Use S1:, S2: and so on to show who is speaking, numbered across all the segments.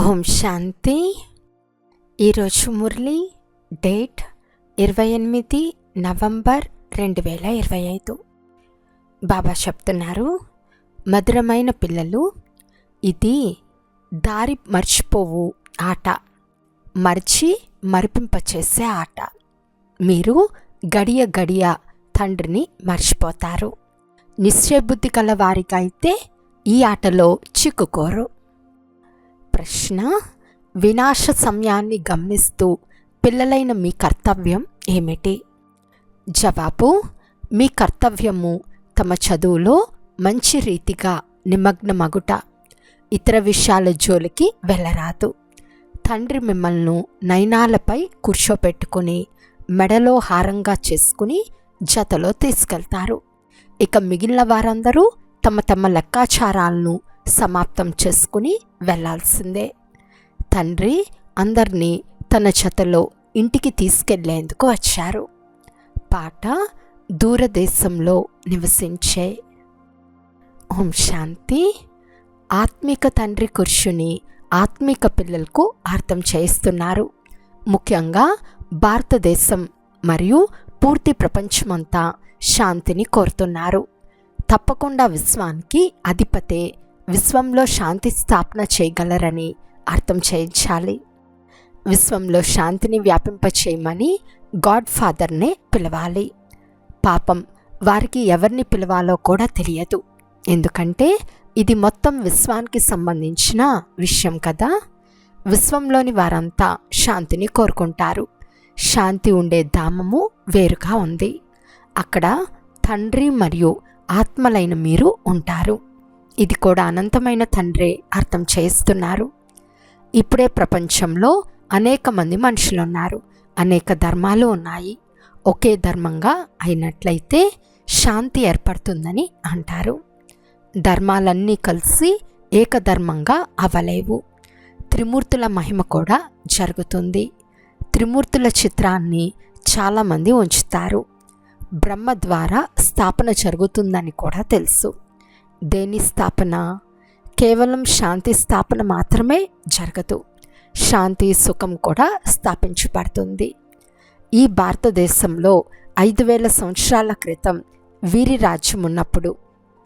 S1: ఓం శాంతి. ఈరోజు మురళి డేట్ ఇరవై ఎనిమిది నవంబర్ రెండు వేల ఇరవై ఐదు. బాబా చెప్తున్నారు మధురమైన పిల్లలు ఇది దారి మర్చిపోవు ఆట. మర్చి మరిపింపచేసే ఆట. మీరు గడియ గడియ తండ్రిని మర్చిపోతారు. నిశ్చయబుద్ధి కల వారికైతే ఈ ఆటలో చిక్కుకోరు. ప్రశ్న వినాశ సమయాన్ని గమనిస్తూ పిల్లలైన మీ కర్తవ్యం ఏమిటి? జవాబు మీ కర్తవ్యము తమ చదువులో మంచి రీతిగా నిమగ్నమగుట. ఇతర విషయాల జోలికి వెళ్ళరాదు. తండ్రి మిమ్మల్ని నయనాలపై కూర్చోపెట్టుకుని మెడలో హారంగా చేసుకుని జతలో తీసుకెళ్తారు. ఇక మిగిలిన వారందరూ తమ తమ లెక్కాచారాలను సమాప్తం చేసుకుని వెళ్ళాల్సిందే తండ్రి అందరినీ తన జతలో ఇంటికి తీసుకెళ్ళేందుకు వచ్చారు. పాట దూరదేశంలో నివసించే ఓం శాంతి. ఆత్మిక తండ్రి కుర్షుని ఆత్మిక పిల్లలకు అర్థం చేయిస్తున్నారు. ముఖ్యంగా భారతదేశం మరియు పూర్తి ప్రపంచమంతా శాంతిని కోరుతున్నారు. తప్పకుండా విశ్వానికి అధిపతే విశ్వంలో శాంతి స్థాపన చేయగలరని అర్థం చేయించాలి. విశ్వంలో శాంతిని వ్యాపింపచేయమని గాడ్ ఫాదర్నే పిలవాలి. పాపం వారికి ఎవరిని పిలవాలో కూడా తెలియదు. ఎందుకంటే ఇది మొత్తం విశ్వానికి సంబంధించిన విషయం కదా. విశ్వంలోని వారంతా శాంతిని కోరుకుంటారు. శాంతి ఉండే ధామము వేరుగా ఉంది. అక్కడ తండ్రి మరియు ఆత్మలైన మీరు ఉంటారు. ఇది కూడా అనంతమైన తండ్రే అర్థం చేస్తున్నారు ఇప్పుడే ప్రపంచంలో అనేక మంది మనుషులు ఉన్నారు అనేక ధర్మాలు ఉన్నాయి. ఒకే ధర్మంగా అయినట్లయితే శాంతి ఏర్పడుతుందని అంటారు. ధర్మాలన్నీ కలిసి ఏకధర్మంగా అవ్వలేవు త్రిమూర్తుల మహిమ కూడా జరుగుతుంది. త్రిమూర్తుల చిత్రాన్ని చాలామంది ఉంచుతారు. బ్రహ్మ ద్వారా స్థాపన జరుగుతుందని కూడా తెలుసు. దేని స్థాపన? కేవలం శాంతి స్థాపన మాత్రమే జరగదు. శాంతి సుఖం కూడా స్థాపించబడుతుంది. ఈ భారతదేశంలో ఐదు వేల సంవత్సరాల క్రితం వీరి రాజ్యం ఉన్నప్పుడు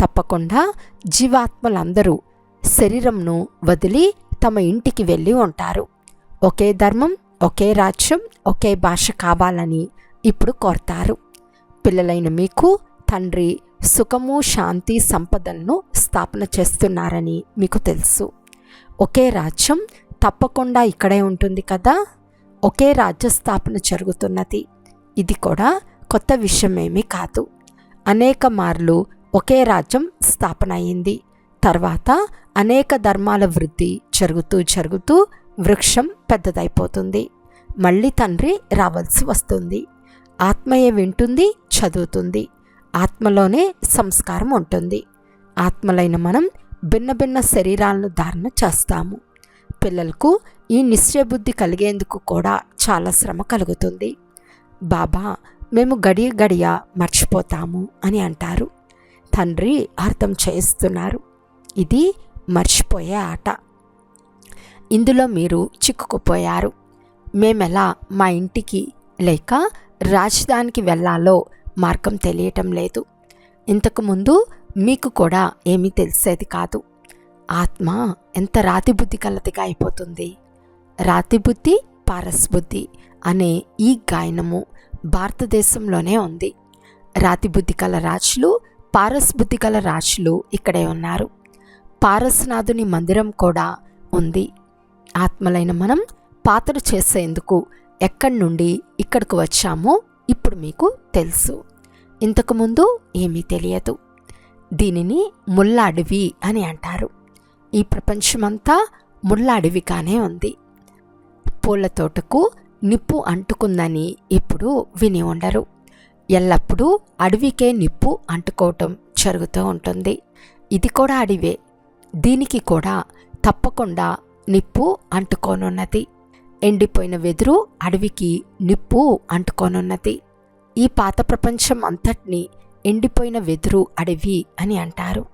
S1: తప్పకుండా జీవాత్మలందరూ శరీరంను వదిలి తమ ఇంటికి వెళ్ళి ఉంటారు. ఒకే ధర్మం ఒకే రాజ్యం ఒకే భాష కావాలని ఇప్పుడు కోరతారు. పిల్లలైన మీకు తండ్రి సుఖము శాంతి సంపదలను స్థాపన చేస్తున్నారని మీకు తెలుసు. ఒకే రాజ్యం తప్పకుండా ఇక్కడే ఉంటుంది కదా? ఒకే రాజ్య స్థాపన జరుగుతున్నది. ఇది కూడా కొత్త విషయమేమీ కాదు. అనేక మార్లు ఒకే రాజ్యం స్థాపన అయింది. తర్వాత అనేక ధర్మాల వృద్ధి జరుగుతూ జరుగుతూ వృక్షం పెద్దదైపోతుంది. మళ్ళీ తండ్రి రావాల్సి వస్తుంది. ఆత్మయే వింటుంది చదువుతుంది. ఆత్మలోనే సంస్కారం ఉంటుంది. ఆత్మలైన మనం భిన్న భిన్న శరీరాలను ధారణ చేస్తాము. పిల్లలకు ఈ నిశ్చయబుద్ధి కలిగేందుకు కూడా చాలా శ్రమ కలుగుతుంది. బాబా మేము గడియ గడియ మర్చిపోతాము అని అంటారు. తండ్రి అర్థం చేయిస్తున్నారు. ఇది మర్చిపోయే ఆట. ఇందులో మీరు చిక్కుకుపోయారు. మేమెలా మా ఇంటికి లేక రాజధానికి వెళ్ళాలో మార్గం తెలియటం లేదు. ఇంతకుముందు మీకు కూడా ఏమీ తెలిసేది కాదు. ఆత్మ ఎంత రాతిబుద్ధి కలదిగా అయిపోతుంది. రాతిబుద్ధి పారస్బుద్ధి అనే ఈ గాయనము భారతదేశంలోనే ఉంది. రాతిబుద్ధి కల రాజులు పారస్బుద్ధి కల రాజులు ఇక్కడే ఉన్నారు. పారస్నాథుని మందిరం కూడా ఉంది. ఆత్మలైన మనం పాత్ర చేసేందుకు ఎక్కడి నుండి ఇక్కడికి వచ్చామో ఇప్పుడు మీకు తెలుసు. ఇంతకుముందు ఏమీ తెలియదు. దీనిని ముళ్ళ అడవి అని అంటారు. ఈ ప్రపంచమంతా ముళ్ళ అడవిగానే ఉంది. పూల తోటకు నిప్పు అంటుకుందని ఇప్పుడు విని ఉండరు. ఎల్లప్పుడూ అడవికే నిప్పు అంటుకోవటం జరుగుతూ ఉంటుంది. ఇది కూడా అడివే. దీనికి కూడా తప్పకుండా నిప్పు అంటుకోనున్నది. ఎండిపోయిన వెదురు అడవికి నిప్పు అంటుకోనున్నది. ఈ పాత ప్రపంచం అంతటిని ఎండిపోయిన వెదురు అడవి అని అంటారు.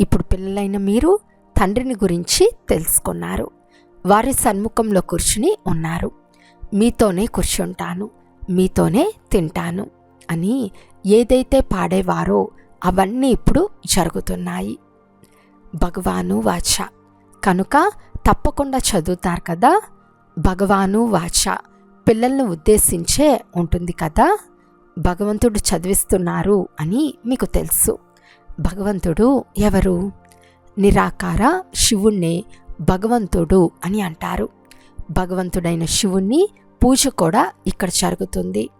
S1: ఇప్పుడు పిల్లలైన మీరు తండ్రిని గురించి తెలుసుకున్నారు. వారి సన్ముఖంలో కూర్చుని ఉన్నారు. మీతోనే కూర్చుంటాను మీతోనే తింటాను అని ఏదైతే పాడేవారో అవన్నీ ఇప్పుడు జరుగుతున్నాయి. భగవాను వాచ. కనుక తప్పకుండా చదువుతారు కదా? భగవాను వాచ పిల్లల్ని ఉద్దేశించే ఉంటుంది కదా? భగవంతుడు చదివిస్తున్నారు అని మీకు తెలుసు. భగవంతుడు ఎవరు? నిరాకార శివుణ్ణి భగవంతుడు అని అంటారు. భగవంతుడైన శివుణ్ణి పూజ కూడా ఇక్కడ జరుగుతుంది.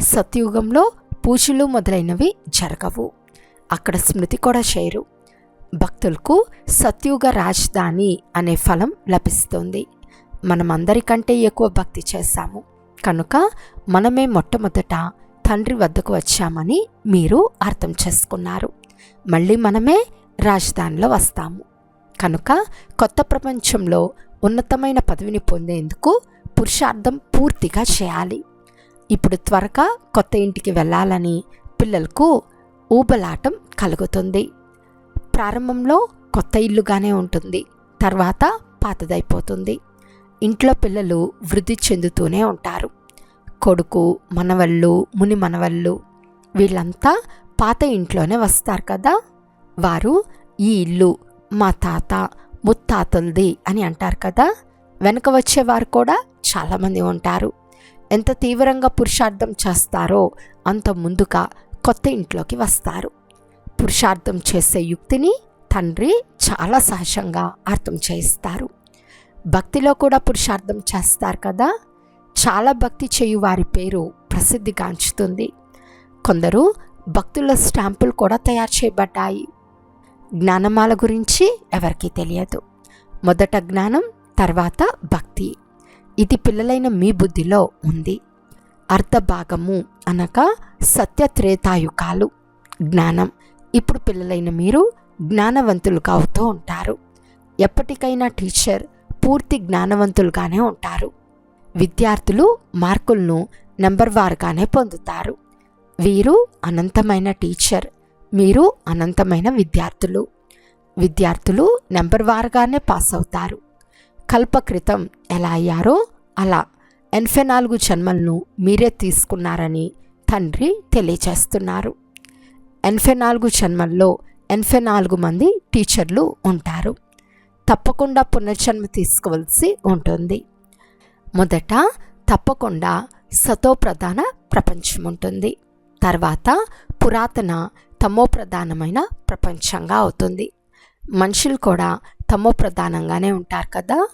S1: సత్యుగంలో పూజలు మొదలైనవి జరగవు. అక్కడ స్మృతి కూడా చేయరు. భక్తులకు సత్యుగ రాజధాని అనే ఫలం లభిస్తుంది. మనం అందరికంటే ఎక్కువ భక్తి చేశాము. కనుక మనమే మొట్టమొదట తండ్రి వద్దకు వచ్చామని మీరు అర్థం చేసుకున్నారు. మళ్ళీ మనమే రాజధానిలో వస్తాము. కనుక కొత్త ప్రపంచంలో ఉన్నతమైన పదవిని పొందేందుకు పురుషార్థం పూర్తిగా చేయాలి. ఇప్పుడు త్వరగా కొత్త ఇంటికి వెళ్ళాలని పిల్లలకు ఊబలాటం కలుగుతుంది. ప్రారంభంలో కొత్త ఇల్లుగానే ఉంటుంది. తర్వాత పాతదైపోతుంది. ఇంట్లో పిల్లలు వృద్ధి చెందుతూనే ఉంటారు. కొడుకు మనవళ్ళు ముని మనవళ్ళు వీళ్ళంతా పాత ఇంట్లోనే వస్తారు కదా? వారు ఈ ఇల్లు మా తాత ముత్తాతలది అని అంటారు కదా? వెనక వచ్చేవారు కూడా చాలామంది ఉంటారు. ఎంత తీవ్రంగా పురుషార్థం చేస్తారో అంత ముందుగా కొత్త ఇంట్లోకి వస్తారు. పురుషార్థం చేసే యుక్తిని తండ్రి చాలా సహజంగా అర్థం చేయిస్తారు. భక్తిలో కూడా పురుషార్థం చేస్తారు కదా? చాలా భక్తి చేయు వారి పేరు ప్రసిద్ధిగాంచుతుంది కొందరు భక్తుల స్టాంపులు కూడా తయారు చేయబడ్డాయి. జ్ఞానమాల గురించి ఎవరికీ తెలియదు. మొదట జ్ఞానం తర్వాత భక్తి. ఇది పిల్లలైన మీ బుద్ధిలో ఉంది. అర్ధభాగము అనగా సత్యత్రేతాయుకాలు జ్ఞానం. ఇప్పుడు పిల్లలైన మీరు జ్ఞానవంతులుగా అవుతూ ఉంటారు. ఎప్పటికైనా టీచర్ పూర్తి జ్ఞానవంతులుగానే ఉంటారు. విద్యార్థులు మార్కులను నెంబర్ వారుగానే పొందుతారు. వీరు అనంతమైన టీచర్ మీరు అనంతమైన విద్యార్థులు. విద్యార్థులు నెంబర్ వారుగానే పాస్ అవుతారు. కల్పకృతం ఎలా అయ్యారో అలా ఎనభై నాలుగు జన్మలను మీరే తీసుకున్నారని తండ్రి తెలియచేస్తున్నారు ఎనభై నాలుగు జన్మల్లో ఎనభై నాలుగు మంది టీచర్లు ఉంటారు. తప్పకుండా పునర్జన్మ తీసుకోవాల్సి ఉంటుంది. మొదట తప్పకుండా సతోప్రధాన ప్రపంచం ఉంటుంది. తర్వాత పురాతన తమో ప్రధానమైన ప్రపంచంగా అవుతుంది. మనుషులు కూడా తమో ప్రధానంగానే ఉంటారు కదా?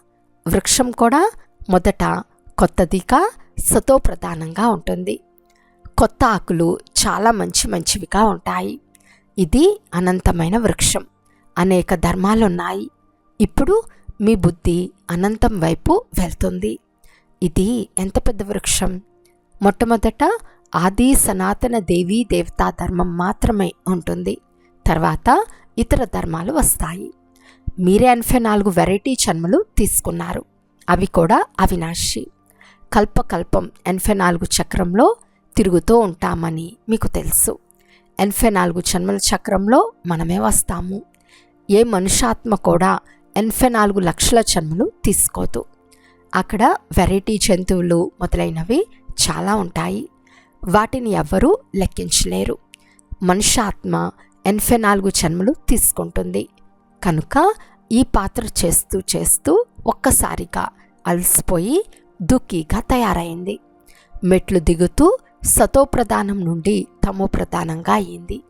S1: వృక్షం కూడా మొదట కొత్తదిగా సతో ప్రధానంగా ఉంటుంది. కొత్త ఆకులు చాలా మంచి మంచివిగా ఉంటాయి. ఇది అనంతమైన వృక్షం. అనేక ధర్మాలు ఉన్నాయి ఇప్పుడు మీ బుద్ధి అనంతం వైపు వెళ్తుంది. ఇది ఎంత పెద్ద వృక్షం? మొట్టమొదట ఆది సనాతన దేవీ దేవతా ధర్మం మాత్రమే ఉంటుంది. తర్వాత ఇతర ధర్మాలు వస్తాయి. మీరే ఎనభై నాలుగు వెరైటీ జన్మలు తీసుకున్నారు. అవి కూడా అవినాశి. కల్పకల్పం ఎనభై నాలుగు చక్రంలో తిరుగుతూ ఉంటామని మీకు తెలుసు. ఎనభై నాలుగు జన్మల చక్రంలో మనమే వస్తాము. ఏ మనుషాత్మ కూడా ఎనభై నాలుగు లక్షల జన్మలు తీసుకోదు. అక్కడ వెరైటీ జంతువులు మొదలైనవి చాలా ఉంటాయి. వాటిని ఎవ్వరూ లెక్కించలేరు. మనుషాత్మ ఎనభై నాలుగు జన్మలు తీసుకుంటుంది. కనుక ఈ పాత్ర చేస్తూ చేస్తూ ఒక్కసారిగా అలసిపోయి దుఃఖీగా తయారైంది. మెట్లు దిగుతూ సతోప్రధానం నుండి తమో ప్రధానంగా అయింది.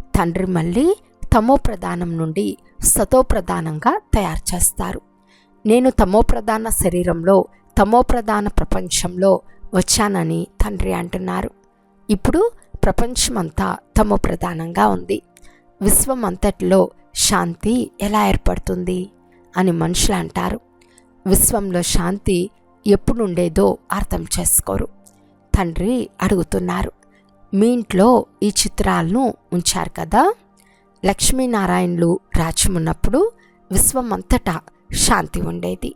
S1: తండ్రి మళ్ళీ తమో ప్రధానం నుండి సతో ప్రధానంగా తయారు చేస్తారు. నేను తమో ప్రధాన శరీరంలో తమో ప్రధాన ప్రపంచంలో వచ్చానని తండ్రి అంటున్నారు. ఇప్పుడు ప్రపంచమంతా తమో ప్రధానంగా ఉంది. విశ్వం అంతటిలో శాంతి ఎలా ఏర్పడుతుంది అని మనుషులు అంటారు. విశ్వంలో శాంతి ఎప్పుడు ఉండేదో అర్థం చేసుకోరు. తండ్రి అడుగుతున్నారు. మీ ఇంట్లో ఈ చిత్రాలను ఉంచారు కదా? లక్ష్మీనారాయణులు రాజ్యమున్నప్పుడు విశ్వం అంతటా శాంతి ఉండేది.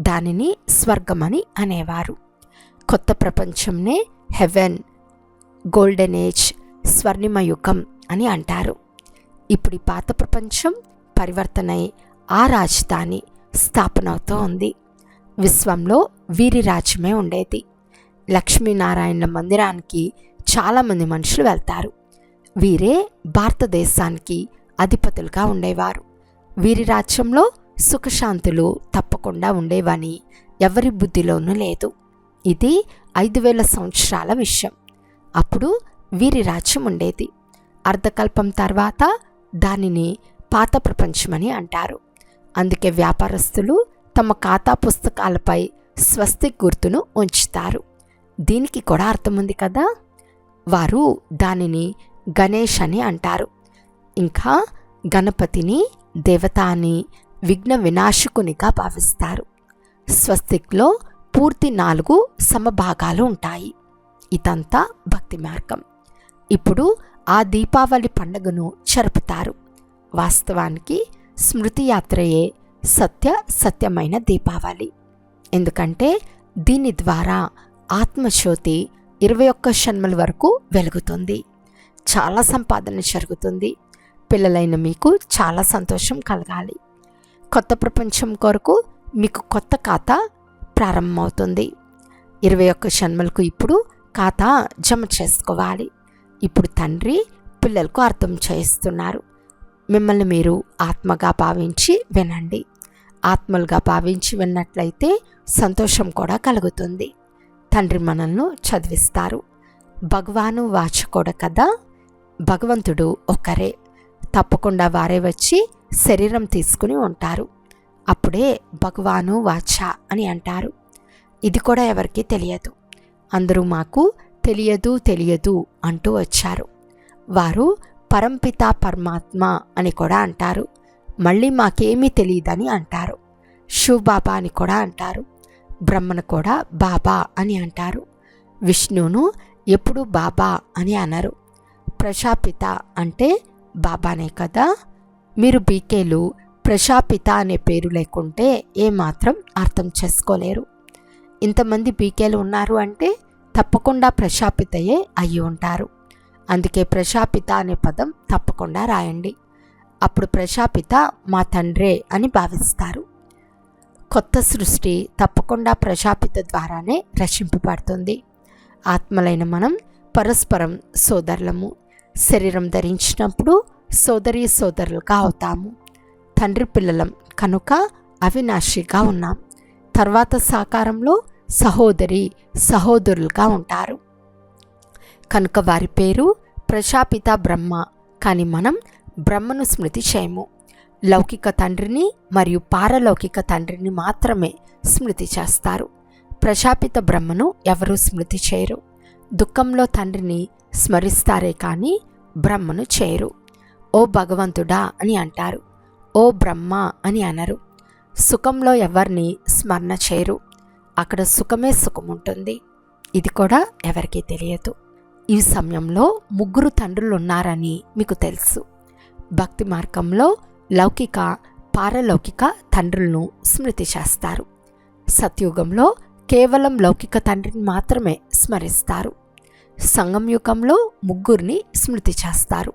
S1: దానిని స్వర్గమని అనేవారు. కొత్త ప్రపంచంనే హెవెన్ గోల్డెన్ ఏజ్ స్వర్ణిమ యుగం అని అంటారు. ఇప్పుడు పాత ప్రపంచం పరివర్తనై ఆ రాజధాని స్థాపనవుతూ ఉంది. విశ్వంలో వీరి రాజ్యమే ఉండేది. లక్ష్మీనారాయణ మందిరానికి చాలామంది మనుషులు వెళ్తారు. వీరే భారతదేశానికి అధిపతులుగా ఉండేవారు. వీరి రాజ్యంలో సుఖశాంతులు తప్పకుండా ఉండేవని ఎవరి బుద్ధిలోనూ లేదు. ఇది ఐదు వేల సంవత్సరాల విషయం. అప్పుడు వీరి రాజ్యం ఉండేది. అర్ధకల్పం తర్వాత దానిని పాత ప్రపంచమని అంటారు. అందుకే వ్యాపారస్తులు తమ ఖాతా పుస్తకాలపై స్వస్తి గుర్తును ఉంచుతారు. దీనికి కూడా అర్థం ఉంది కదా? వారు దానిని గణేష్ అని అంటారు. ఇంకా గణపతిని దేవతాని విఘ్న వినాశకునిగా భావిస్తారు. స్వస్తిక్లో పూర్తి నాలుగు సమభాగాలు ఉంటాయి. ఇదంతా భక్తి మార్గం. ఇప్పుడు ఆ దీపావళి పండుగను జరుపుతారు. వాస్తవానికి స్మృతి యాత్రయే సత్య సత్యమైన దీపావళి. ఎందుకంటే దీని ద్వారా ఆత్మజ్యోతి ఇరవై ఒక్క షన్మల వరకు వెలుగుతుంది. చాలా సంపాదన జరుగుతుంది. పిల్లలైన మీకు చాలా సంతోషం కలగాలి. కొత్త ప్రపంచం కొరకు మీకు కొత్త ఖాతా ప్రారంభమవుతుంది. ఇరవై ఒక్క జన్మలకు ఇప్పుడు ఖాతా జమ చేసుకోవాలి. ఇప్పుడు తండ్రి పిల్లలకు అర్థం చేస్తున్నారు మిమ్మల్ని మీరు ఆత్మగా భావించి వినండి. ఆత్మలుగా భావించి విన్నట్లయితే సంతోషం కూడా కలుగుతుంది. తండ్రి మనల్ని చదివిస్తారు. భగవాను వాచకోడ కదా? భగవంతుడు ఒక్కరే తప్పకుండా వారే వచ్చి శరీరం తీసుకుని ఉంటారు. అప్పుడే భగవాను వాచ అని అంటారు. ఇది కూడా ఎవరికీ తెలియదు. అందరూ మాకు తెలియదు తెలియదు అంటూ వచ్చారు. వారు పరంపిత పరమాత్మ అని కూడా అంటారు. మళ్ళీ మాకేమీ తెలియదని అంటారు. శివ్ బాబా అని కూడా అంటారు. బ్రహ్మను కూడా బాబా అని అంటారు. విష్ణువును ఎప్పుడు బాబా అని అనరు. ప్రశాపిత అంటే బాబానే కదా? మీరు బీకేలు ప్రశాపిత అనే పేరు లేకుంటే ఏమాత్రం అర్థం చేసుకోలేరు. ఇంతమంది బీకేలు ఉన్నారు అంటే తప్పకుండా ప్రశాపితయే అయి ఉంటారు. అందుకే ప్రశాపిత అనే పదం తప్పకుండా రాయండి. అప్పుడు ప్రశాపిత మా తండ్రే అని భావిస్తారు. కొత్త సృష్టి తప్పకుండా ప్రశాపిత ద్వారానే రక్షింపబడుతుంది. ఆత్మలైన మనం పరస్పరం సోదరులము. శరీరం ధరించినప్పుడు సోదరి సోదరులుగా అవుతాము. తండ్రి పిల్లలం కనుక అవినాశిగా ఉన్నాం. తర్వాత సాకారంలో సహోదరి సహోదరులుగా ఉంటారు. కనుక వారి పేరు ప్రజాపిత బ్రహ్మ కానీ మనం బ్రహ్మను స్మృతి చేయము. లౌకిక తండ్రిని మరియు పారలౌకిక తండ్రిని మాత్రమే స్మృతి చేస్తారు. ప్రజాపిత బ్రహ్మను ఎవరూ స్మృతి చేయరు. దుఃఖంలో తండ్రిని స్మరిస్తారే కానీ బ్రహ్మను చేయరు. ఓ భగవంతుడా అని అంటారు. ఓ బ్రహ్మ అని అనరు. సుఖంలో ఎవరిని స్మరణ చేయరు. అక్కడ సుఖమే సుఖం ఉంటుంది ఇది కూడా ఎవరికీ తెలియదు. ఈ సమయంలో ముగ్గురు తండ్రులు ఉన్నారని మీకు తెలుసు. భక్తి మార్గంలో లౌకిక పారలౌకిక తండ్రులను స్మృతి చేస్తారు. సత్యుగంలో కేవలం లౌకిక తండ్రిని మాత్రమే స్మరిస్తారు. సంగం యుగంలో ముగ్గురిని స్మృతి చేస్తారు.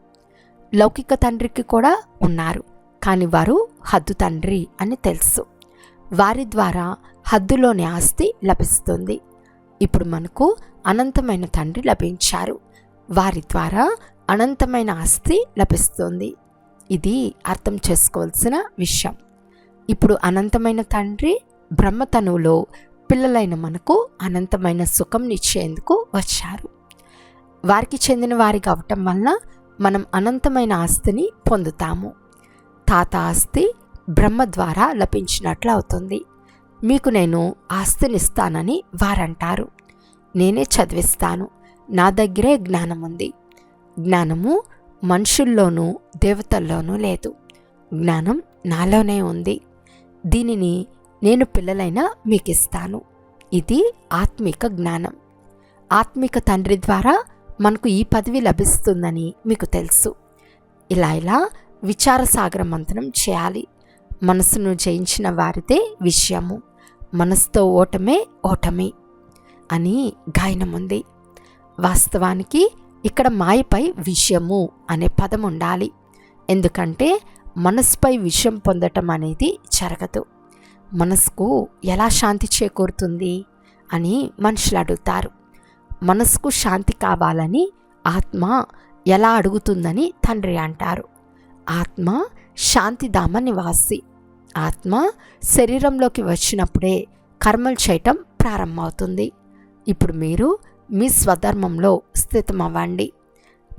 S1: లౌకిక తండ్రికి కూడా ఉన్నారు. కానీ వారు హద్దు తండ్రి అని తెలుసు. వారి ద్వారా హద్దులోని ఆస్తి లభిస్తుంది. ఇప్పుడు మనకు అనంతమైన తండ్రి లభించారు. వారి ద్వారా అనంతమైన ఆస్తి లభిస్తుంది. ఇది అర్థం చేసుకోవాల్సిన విషయం. ఇప్పుడు అనంతమైన తండ్రి బ్రహ్మతనువులో పిల్లలైన మనకు అనంతమైన సుఖం నిచ్చేందుకు వచ్చారు. వారికి చెందిన వారికి అవటం వలన మనం అనంతమైన ఆస్తిని పొందుతాము. తాత ఆస్తి బ్రహ్మ ద్వారా లభించినట్లు అవుతుంది. మీకు నేను ఆస్తినిస్తానని వారంటారు. నేనే చదివిస్తాను. నా దగ్గరే జ్ఞానం ఉంది. జ్ఞానము మనుషుల్లోనూ దేవతల్లోనూ లేదు. జ్ఞానం నాలోనే ఉంది. దీనిని నేను పిల్లలైన మీకు ఇస్తాను ఇది ఆత్మిక జ్ఞానం. ఆత్మిక తండ్రి ద్వారా మనకు ఈ పదవి లభిస్తుందని మీకు తెలుసు. ఇలా ఇలా విచారసాగర మంతనం చేయాలి. మనసును జయించిన వారిదే విషయము. మనసుతో ఓటమే ఓటమి అని గాయనం ఉంది. వాస్తవానికి ఇక్కడ మాయపై విషయము అనే పదం ఉండాలి. ఎందుకంటే మనసుపై విషయం పొందటం అనేది జరగదు. మనసుకు ఎలా శాంతి చేకూరుతుంది అని మనుషులు అడుగుతారు. మనసుకు శాంతి కావాలని ఆత్మ ఎలా అడుగుతుందని తండ్రి అంటారు. ఆత్మ శాంతిధామ నివాసి. ఆత్మ శరీరంలోకి వచ్చినప్పుడే కర్మలు చేయటం ప్రారంభమవుతుంది. ఇప్పుడు మీరు మీ స్వధర్మంలో స్థితమవ్వండి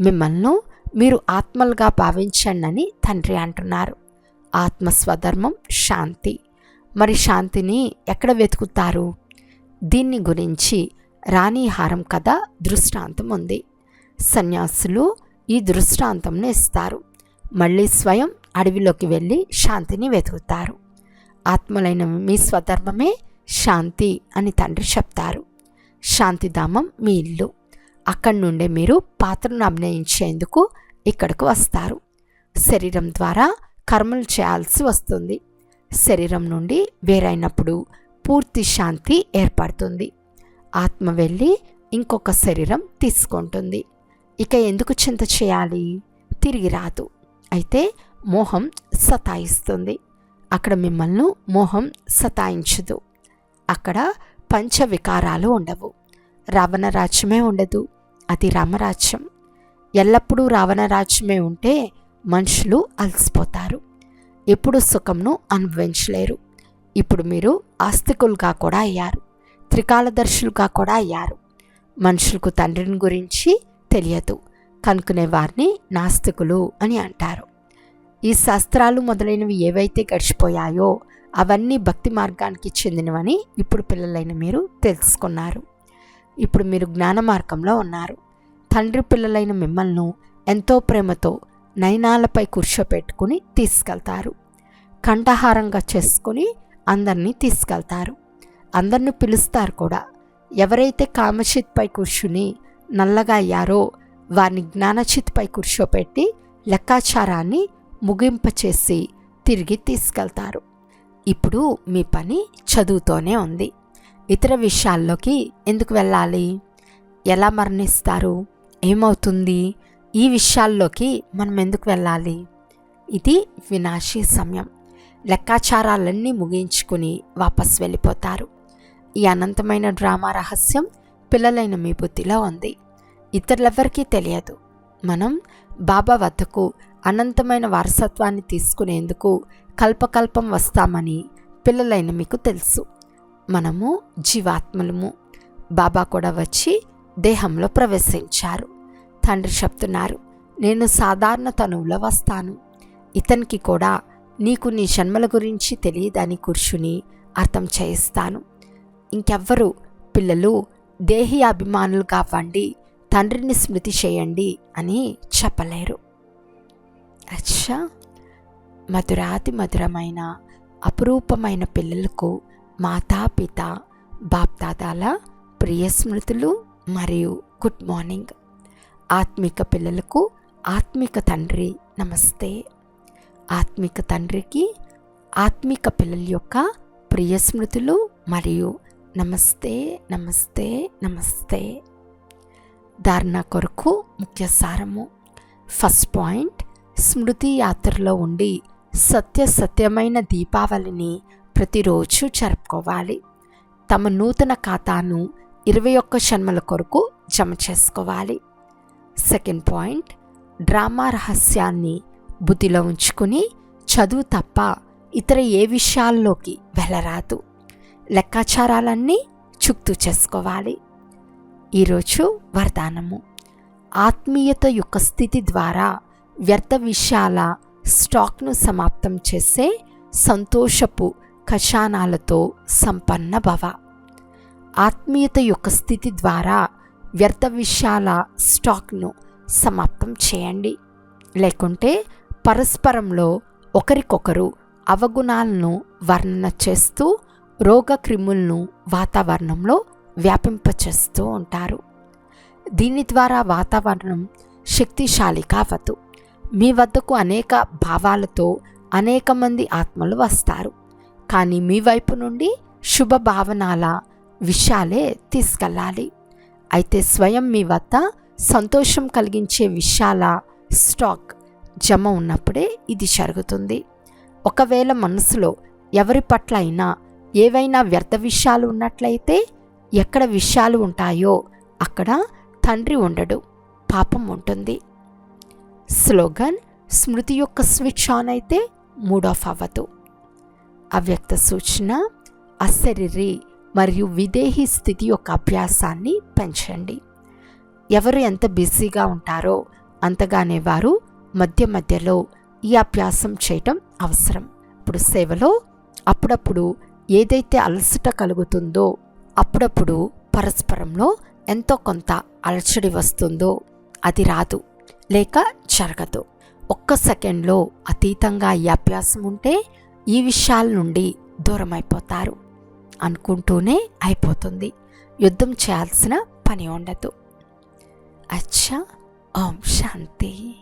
S1: మిమ్మల్ని మీరు ఆత్మలుగా భావించండి అని తండ్రి అంటున్నారు. ఆత్మ స్వధర్మం శాంతి. మరి శాంతిని ఎక్కడ వెతుకుతారు? దీన్ని గురించి రాణిహారం కథ దృష్టాంతం ఉంది. సన్యాసులు ఈ దృష్టాంతంను ఇస్తారు. మళ్ళీ స్వయం అడవిలోకి వెళ్ళి శాంతిని వెతుకుతారు. ఆత్మలైన మీ స్వధర్మమే శాంతి అని తండ్రి చెప్తారు. శాంతిధామం మీ ఇల్లు. అక్కడి నుండే మీరు పాత్రను అభినయించేందుకు ఇక్కడకు వస్తారు. శరీరం ద్వారా కర్మలు చేయాల్సి వస్తుంది. శరీరం నుండి వేరైనప్పుడు పూర్తి శాంతి ఏర్పడుతుంది. ఆత్మ వెళ్ళి ఇంకొక శరీరం తీసుకుంటుంది. ఇక ఎందుకు చింత చేయాలి? తిరిగి రాదు. అయితే మోహం సతాయిస్తుంది. అక్కడ మిమ్మల్ని మోహం సతాయించదు. అక్కడ పంచ వికారాలు ఉండవు. రావణ రాజ్యమే ఉండదు. అది రామరాజ్యం. ఎల్లప్పుడూ రావణ రాజ్యమే ఉంటే మనుషులు అలసిపోతారు. ఎప్పుడు సుఖంను అనుభవించలేరు. ఇప్పుడు మీరు ఆస్తికులుగా కూడా అయ్యారు. త్రికాలదర్శులుగా కూడా అయ్యారు. మనుషులకు తండ్రిని గురించి తెలియదు. కనుక్కునే వారిని నాస్తికులు అని అంటారు. ఈ శాస్త్రాలు మొదలైనవి ఏవైతే గడిచిపోయాయో అవన్నీ భక్తి మార్గానికి చెందినవని ఇప్పుడు పిల్లలైన మీరు తెలుసుకున్నారు. ఇప్పుడు మీరు జ్ఞాన మార్గంలో ఉన్నారు. తండ్రి పిల్లలైన మిమ్మల్ని ఎంతో ప్రేమతో నయనాలపై కూర్చోపెట్టుకుని తీసుకెళ్తారు. కంఠహారంగా చేసుకుని అందరినీ తీసుకెళ్తారు. అందరిని పిలుస్తారు కూడా. ఎవరైతే కామచిత్పై కూర్చుని నల్లగా అయ్యారో వారిని జ్ఞానచిత్పై కూర్చోపెట్టి లెక్కాచారాన్ని ముగింపచేసి తిరిగి తీసుకెళ్తారు. ఇప్పుడు మీ పని చదువుతోనే ఉంది. ఇతర విషయాల్లోకి ఎందుకు వెళ్ళాలి? ఎలా మరణిస్తారు? ఏమవుతుంది? ఈ విషయాల్లోకి మనం ఎందుకు వెళ్ళాలి? ఇది వినాశీ సమయం. లెక్కాచారాలన్నీ ముగించుకుని వాపస్ వెళ్ళిపోతారు. ఈ అనంతమైన డ్రామా రహస్యం పిల్లలైన మీ బుద్ధిలో ఉంది. ఇతరులెవ్వరికీ తెలియదు. మనం బాబా వద్దకు అనంతమైన వారసత్వాన్ని తీసుకునేందుకు కల్పకల్పం వస్తామని పిల్లలైన మీకు తెలుసు. మనము జీవాత్మలము. బాబా కూడా వచ్చి దేహంలో ప్రవేశించారు. తండ్రి చెప్తున్నారు నేను సాధారణ తనువులో వస్తాను. ఇతనికి కూడా నీకు నీ జన్మల గురించి తెలియదని కూర్చుని అర్థం చేయిస్తాను. ఇంకెవ్వరు పిల్లలు దేహి అభిమానులుగా వండి తండ్రిని స్మృతి చేయండి అని చెప్పలేరు. అచ్చా! మధురాతి మధురమైన అపురూపమైన పిల్లలకు మాతాపిత బాప్దాదాల ప్రియ స్మృతులు మరియు గుడ్ మార్నింగ్. ఆత్మిక పిల్లలకు ఆత్మిక తండ్రి నమస్తే. ఆత్మిక తండ్రికి ఆత్మిక పిల్లల యొక్క ప్రియ స్మృతులు మరియు నమస్తే నమస్తే నమస్తే. ధారణ కొరకు ముఖ్య సారము. ఫస్ట్ పాయింట్ స్మృతి యాత్రలో ఉండి సత్య సత్యమైన దీపావళిని ప్రతిరోజు జరుపుకోవాలి. తమ నూతన ఖాతాను ఇరవై ఒక్క జన్మల కొరకు జమ చేసుకోవాలి. సెకండ్ పాయింట్ డ్రామా రహస్యాన్ని బుద్ధిలో ఉంచుకుని చదువు తప్ప ఇతర ఏ విషయాల్లోకి వెళ్ళరాదు. లెక్కాచారాలన్నీ చుక్తు చేసుకోవాలి. ఈరోజు వరదానము. ఆత్మీయత యొక్క స్థితి ద్వారా వ్యర్థ విషయాల స్టాక్ను సమాప్తం చేసే సంతోషపు ఖజానాలతో సంపన్న భవ. ఆత్మీయత యొక్క స్థితి ద్వారా వ్యర్థ విషయాల స్టాక్ను సమాప్తం చేయండి. లేకుంటే పరస్పరంలో ఒకరికొకరు అవగుణాలను వర్ణన చేస్తూ రోగక్రిములను వాతావరణంలో వ్యాపింపచేస్తూ ఉంటారు. దీని ద్వారా వాతావరణం శక్తిశాలి కావద్దు మీ వద్దకు అనేక భావాలతో అనేక మంది ఆత్మలు వస్తారు. కానీ మీ వైపు నుండి శుభ భావనాల విషయాలే తీసుకెళ్ళాలి. అయితే స్వయం మీ వద్ద సంతోషం కలిగించే విషయాల స్టాక్ జమ ఉన్నప్పుడే ఇది జరుగుతుంది. ఒకవేళ మనసులో ఎవరి పట్ల అయినా ఏవైనా వ్యర్థ విషయాలు ఉన్నట్లయితే ఎక్కడ విషయాలు ఉంటాయో అక్కడ తండ్రి ఉండడు పాపం ఉంటుంది. స్లోగన్ స్మృతి యొక్క స్విచ్ ఆన్ అయితే మూడ్ ఆఫ్ అవ్వదు. అవ్యక్త సూచన అశరీరి మరియు విదేహీ స్థితి యొక్క అభ్యాసాన్ని పెంచండి. ఎవరు ఎంత బిజీగా ఉంటారో అంతగానే వారు మధ్య మధ్యలో ఈ అభ్యాసం చేయటం అవసరం. ఇప్పుడు సేవలో అప్పుడప్పుడు ఏదైతే అలసట కలుగుతుందో అప్పుడప్పుడు పరస్పరంలో ఎంతో కొంత అలచడి వస్తుందో అది రాదు లేక జరగదు. ఒక్క సెకండ్లో అతీతంగా ఈ అభ్యాసం ఉంటే ఈ విషయాల నుండి దూరమైపోతారు. అనుకుంటూనే అయిపోతుంది. యుద్ధం చేయాల్సిన పని ఉండదు. అచ్చా ఓం శాంతి.